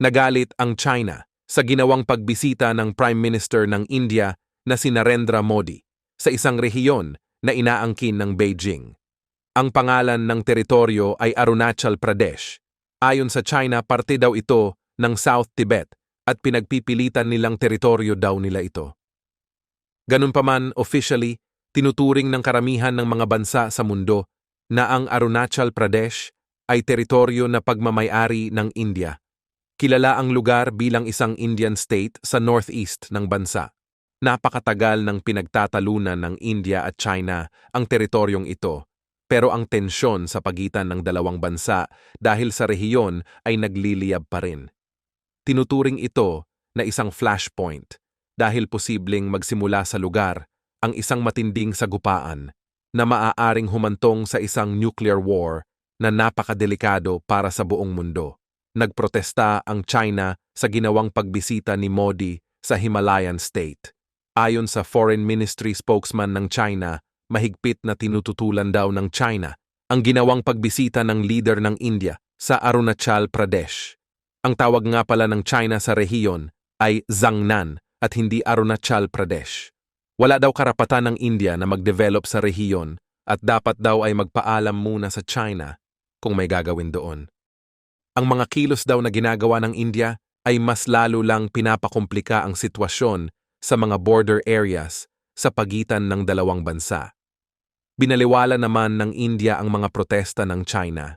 Nagalit ang China sa ginawang pagbisita ng Prime Minister ng India na si Narendra Modi sa isang rehiyon na inaangkin ng Beijing. Ang pangalan ng teritoryo ay Arunachal Pradesh. Ayon sa China, parte daw ito ng South Tibet at pinagpipilitan nilang teritoryo daw nila ito. Ganun pa man, officially, tinuturing ng karamihan ng mga bansa sa mundo na ang Arunachal Pradesh ay teritoryo na pagmamayari ng India. Kilala ang lugar bilang isang Indian state sa northeast ng bansa. Napakatagal ng pinagtatalunan ng India at China ang teritoryong ito, pero ang tensyon sa pagitan ng dalawang bansa dahil sa rehiyon ay nagliliyab pa rin. Tinuturing ito na isang flashpoint dahil posibleng magsimula sa lugar ang isang matinding sagupaan na maaaring humantong sa isang nuclear war na napakadelikado para sa buong mundo. Nagprotesta ang China sa ginawang pagbisita ni Modi sa Himalayan state. Ayon sa Foreign Ministry spokesman ng China, mahigpit na tinututulan daw ng China ang ginawang pagbisita ng leader ng India sa Arunachal Pradesh. Ang tawag nga pala ng China sa rehiyon ay Zangnan at hindi Arunachal Pradesh. Wala daw karapatan ng India na mag-develop sa rehiyon at dapat daw ay magpaalam muna sa China kung may gagawin doon. Ang mga kilos daw na ginagawa ng India ay mas lalo lang pinapakomplika ang sitwasyon sa mga border areas sa pagitan ng dalawang bansa. Binaliwala naman ng India ang mga protesta ng China.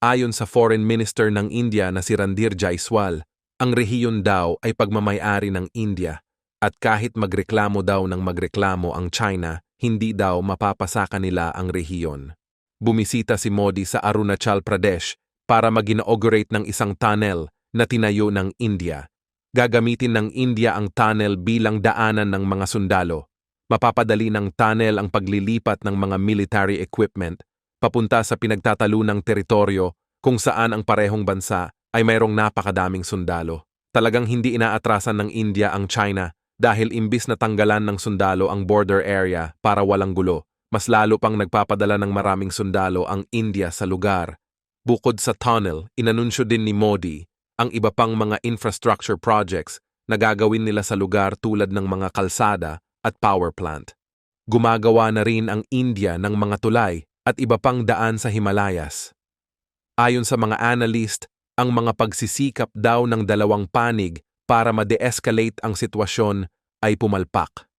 Ayon sa Foreign Minister ng India na si Randir Jaiswal, ang rehiyon daw ay pagmamayari ng India at kahit magreklamo daw ng magreklamo ang China, hindi daw mapapasa kanila ang rehiyon. Bumisita si Modi sa Arunachal Pradesh para mag-inaugurate ng isang tunnel na tinayo ng India Gagamitin ng India ang tunnel bilang daanan ng mga sundalo. Mapapadali ng tunnel ang paglilipat ng mga military equipment papunta sa pinagtatalunang teritoryo kung saan ang parehong bansa ay mayroong napakadaming sundalo. Talagang hindi inaatrasan ng India ang China dahil imbis na tanggalan ng sundalo ang border area para walang gulo, mas lalo pang nagpapadala ng maraming sundalo ang India sa lugar. Bukod sa tunnel, inanunsyo din ni Modi ang iba pang mga infrastructure projects na gagawin nila sa lugar tulad ng mga kalsada at power plant. Gumagawa na rin ang India ng mga tulay at iba pang daan sa Himalayas. Ayon sa mga analyst, ang mga pagsisikap daw ng dalawang panig para ma-de-escalate ang sitwasyon ay pumalpak.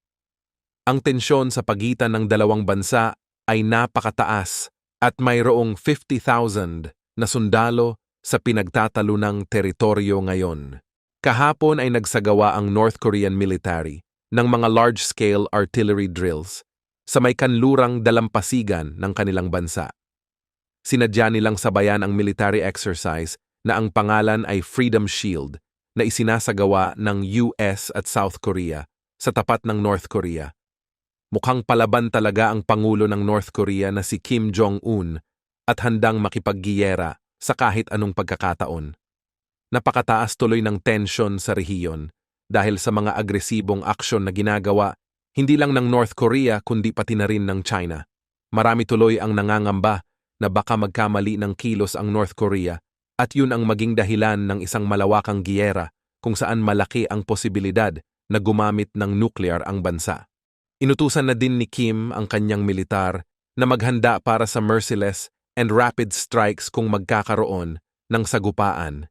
Ang tensyon sa pagitan ng dalawang bansa ay napakataas at mayroong 50,000 na sundalo sa pinagtatalunang teritoryo ngayon. Kahapon ay nagsagawa ang North Korean military ng mga large-scale artillery drills sa may kanlurang dalampasigan ng kanilang bansa. Sinadya nilang sabayan ang military exercise na ang pangalan ay Freedom Shield na isinasagawa ng US at South Korea sa tapat ng North Korea. Mukhang palaban talaga ang Pangulo ng North Korea na si Kim Jong-un at handang makipaggiyera sa kahit anong pagkakataon. Napakataas tuloy ng tensyon sa rehiyon dahil sa mga agresibong aksyon na ginagawa hindi lang ng North Korea kundi pati na rin ng China. Marami tuloy ang nangangamba na baka magkamali ng kilos ang North Korea at yun ang maging dahilan ng isang malawakang giyera kung saan malaki ang posibilidad na gumamit ng nuclear ang bansa. Inutusan na din ni Kim ang kanyang militar na maghanda para sa merciless and rapid strikes kung magkakaroon ng sagupaan.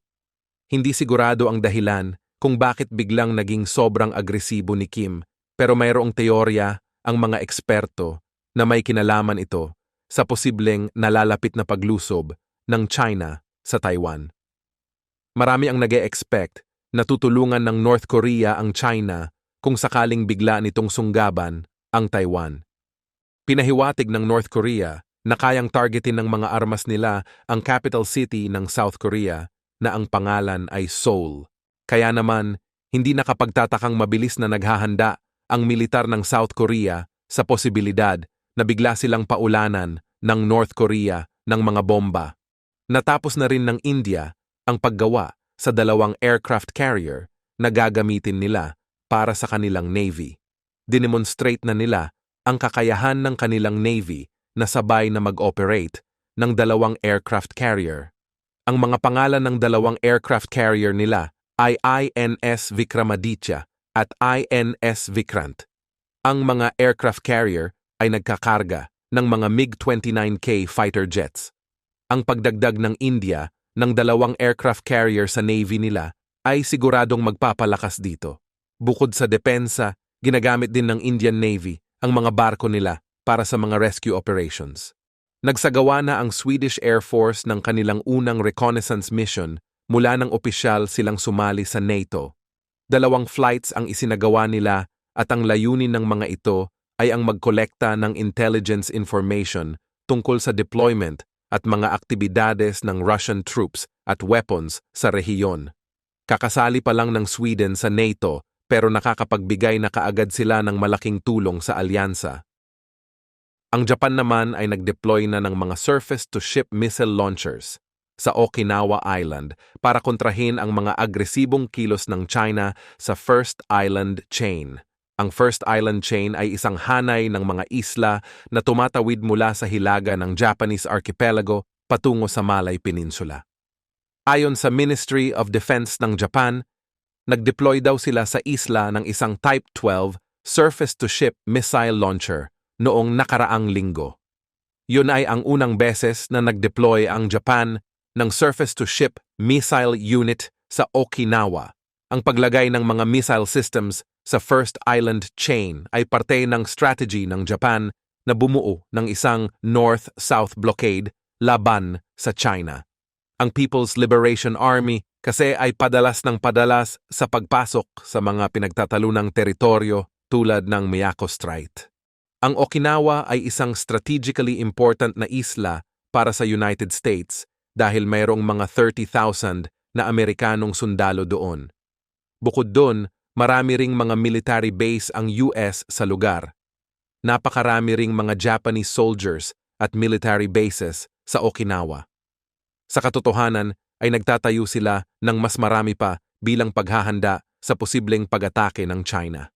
Hindi sigurado ang dahilan kung bakit biglang naging sobrang agresibo ni Kim pero mayroong teorya ang mga eksperto na may kinalaman ito sa posibleng nalalapit na paglusob ng China sa Taiwan. Marami ang nag expect na tutulungan ng North Korea ang China kung sakaling bigla nitong sunggaban ang Taiwan. Pinahiwatig ng North Korea na kayang targetin ng mga armas nila ang capital city ng South Korea na ang pangalan ay Seoul. Kaya naman, hindi nakapagtatakang mabilis na naghahanda ang militar ng South Korea sa posibilidad na bigla silang paulanan ng North Korea ng mga bomba. Natapos na rin ng India ang paggawa sa dalawang aircraft carrier na gagamitin nila para sa kanilang Navy. Dinemonstrate na nila ang kakayahan ng kanilang Navy na sabay na mag-operate ng dalawang aircraft carrier. Ang mga pangalan ng dalawang aircraft carrier nila ay INS Vikramaditya at INS Vikrant. Ang mga aircraft carrier ay nagkakarga ng mga MiG-29K fighter jets. Ang pagdagdag ng India ng dalawang aircraft carrier sa Navy nila ay siguradong magpapalakas dito. Bukod sa depensa, ginagamit din ng Indian Navy ang mga barko nila para sa mga rescue operations. Nagsagawa na ang Swedish Air Force ng kanilang unang reconnaissance mission mula ng opisyal silang sumali sa NATO. Dalawang flights ang isinagawa nila at ang layunin ng mga ito ay ang magkolekta ng intelligence information tungkol sa deployment at mga aktibidades ng Russian troops at weapons sa rehiyon. Kakasali pa lang ng Sweden sa NATO pero nakakapagbigay na kaagad sila ng malaking tulong sa alyansa. Ang Japan naman ay nag-deploy na ng mga surface-to-ship missile launchers sa Okinawa Island para kontrahin ang mga agresibong kilos ng China sa First Island Chain. Ang First Island Chain ay isang hanay ng mga isla na tumatawid mula sa hilaga ng Japanese archipelago patungo sa Malay Peninsula. Ayon sa Ministry of Defense ng Japan, nag-deploy daw sila sa isla ng isang Type 12 surface-to-ship missile launcher noong nakaraang linggo. Yun ay ang unang beses na nag-deploy ang Japan ng surface-to-ship missile unit sa Okinawa. Ang paglagay ng mga missile systems sa First Island Chain ay parte ng strategy ng Japan na bumuo ng isang North-South blockade laban sa China. Ang People's Liberation Army kasi ay padalas ng padalas sa pagpasok sa mga pinagtatalunang teritoryo tulad ng Miyako Strait. Ang Okinawa ay isang strategically important na isla para sa United States dahil mayroong mga 30,000 na Amerikanong sundalo doon. Bukod doon, marami ring mga military base ang US sa lugar. Napakarami ring mga Japanese soldiers at military bases sa Okinawa. Sa katotohanan ay nagtatayo sila ng mas marami pa bilang paghahanda sa posibleng pag-atake ng China.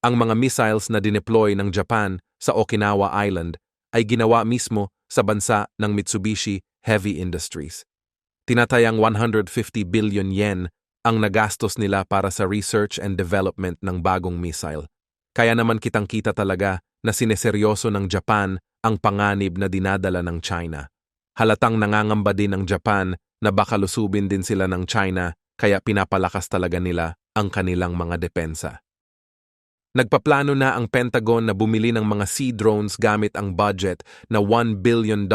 Ang mga missiles na dineploy ng Japan sa Okinawa Island ay ginawa mismo sa bansa ng Mitsubishi Heavy Industries. Tinatayang 150 billion yen ang nagastos nila para sa research and development ng bagong missile. Kaya naman kitang-kita talaga na sineseryoso ng Japan ang panganib na dinadala ng China. Halatang nangangamba din ng Japan na baka lusubin din sila ng China kaya pinapalakas talaga nila ang kanilang mga depensa. Nagpaplano na ang Pentagon na bumili ng mga sea drones gamit ang budget na $1 billion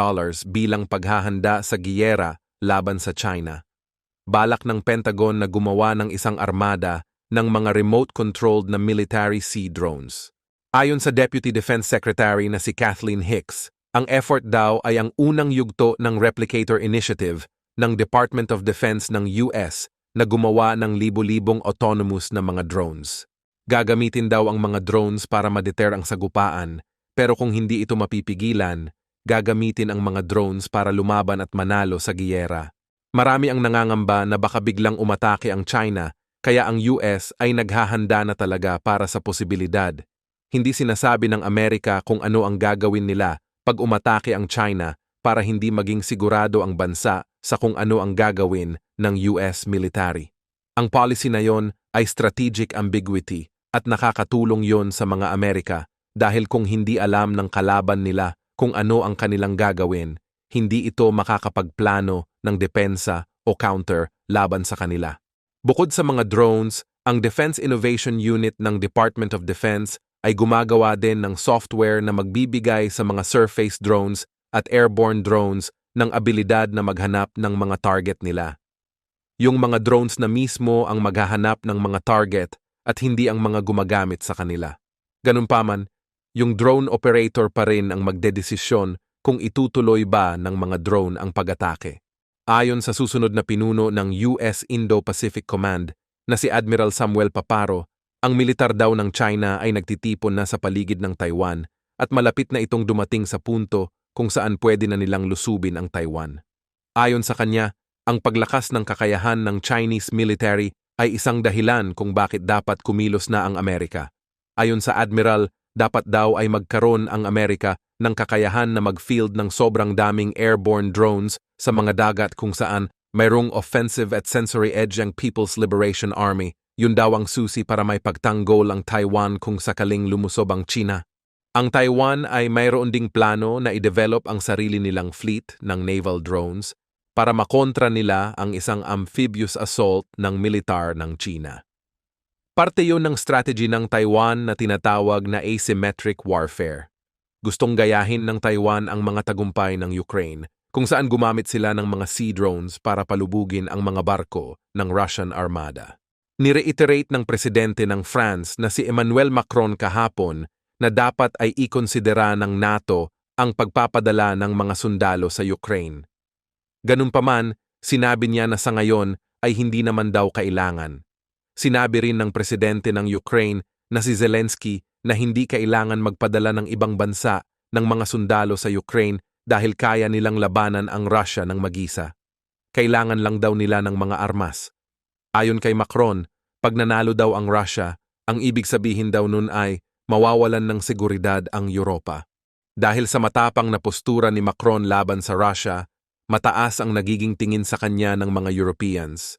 bilang paghahanda sa giyera laban sa China. Balak ng Pentagon na gumawa ng isang armada ng mga remote-controlled na military sea drones. Ayon sa Deputy Defense Secretary na si Kathleen Hicks, ang effort daw ay ang unang yugto ng Replicator Initiative ng Department of Defense ng US na gumawa ng libo-libong autonomous na mga drones. Gagamitin daw ang mga drones para ma-deter ang sagupaan, pero kung hindi ito mapipigilan, gagamitin ang mga drones para lumaban at manalo sa giyera. Marami ang nangangamba na baka biglang umatake ang China, kaya ang US ay naghahanda na talaga para sa posibilidad. Hindi sinasabi ng Amerika kung ano ang gagawin nila pag umatake ang China para hindi maging sigurado ang bansa sa kung ano ang gagawin ng US military. Ang policy na yon ay strategic ambiguity at nakakatulong yon sa mga Amerika dahil kung hindi alam ng kalaban nila kung ano ang kanilang gagawin, hindi ito makakapagplano ng depensa o counter laban sa kanila. Bukod sa mga drones, ang Defense Innovation Unit ng Department of Defense ay gumagawa din ng software na magbibigay sa mga surface drones at airborne drones ng abilidad na maghanap ng mga target nila. Yung mga drones na mismo ang maghahanap ng mga target at hindi ang mga gumagamit sa kanila. Ganun pa man, yung drone operator pa rin ang magdedesisyon kung itutuloy ba ng mga drone ang pag-atake. Ayon sa susunod na pinuno ng US Indo-Pacific Command na si Admiral Samuel Paparo, ang militar daw ng China ay nagtitipon na sa paligid ng Taiwan at malapit na itong dumating sa punto kung saan pwede na nilang lusubin ang Taiwan. Ayon sa kanya, ang paglakas ng kakayahan ng Chinese military ay isang dahilan kung bakit dapat kumilos na ang Amerika. Ayon sa Admiral, dapat daw ay magkaroon ang Amerika ng kakayahan na mag-field ng sobrang daming airborne drones sa mga dagat kung saan mayroong offensive at sensory edge ang People's Liberation Army. Yun daw ang susi para may pagtanggol ang Taiwan kung sakaling lumusob ang China. Ang Taiwan ay mayroon ding plano na i-develop ang sarili nilang fleet ng naval drones para makontra nila ang isang amphibious assault ng militar ng China. Parte yun ng strategy ng Taiwan na tinatawag na asymmetric warfare. Gustong gayahin ng Taiwan ang mga tagumpay ng Ukraine kung saan gumamit sila ng mga sea drones para palubugin ang mga barko ng Russian Armada. Nireiterate ng presidente ng France na si Emmanuel Macron kahapon na dapat ay ikonsidera ng NATO ang pagpapadala ng mga sundalo sa Ukraine. Ganun pa man, sinabi niya na sa ngayon ay hindi naman daw kailangan. Sinabi rin ng presidente ng Ukraine na si Zelensky na hindi kailangan magpadala ng ibang bansa ng mga sundalo sa Ukraine dahil kaya nilang labanan ang Russia ng magisa. Kailangan lang daw nila ng mga armas. Ayon kay Macron, pag nanalo daw ang Russia, ang ibig sabihin daw nun ay mawawalan ng seguridad ang Europa. Dahil sa matapang na postura ni Macron laban sa Russia, mataas ang nagiging tingin sa kanya ng mga Europeans.